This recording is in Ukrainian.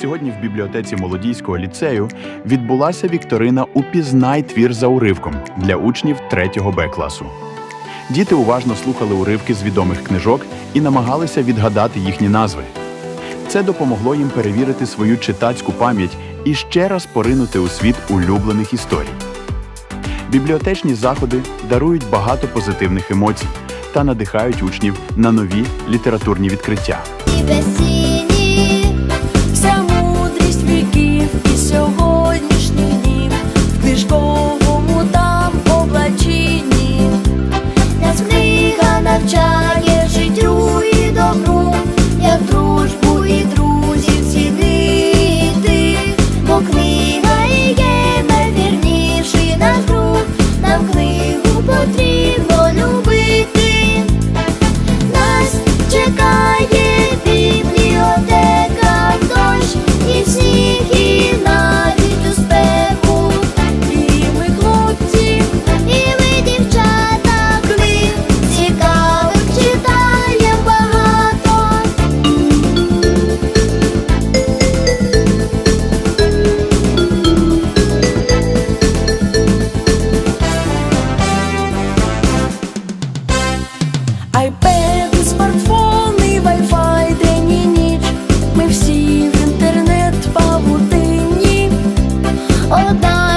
Сьогодні в бібліотеці молодійського ліцею відбулася вікторина Упізнай твір за уривком для учнів 3 Б класу. Діти уважно слухали уривки з відомих книжок і намагалися відгадати їхні назви. Це допомогло їм перевірити свою читацьку пам'ять і ще раз поринути у світ улюблених історій. Бібліотечні заходи дарують багато позитивних емоцій та надихають учнів на нові літературні відкриття. eu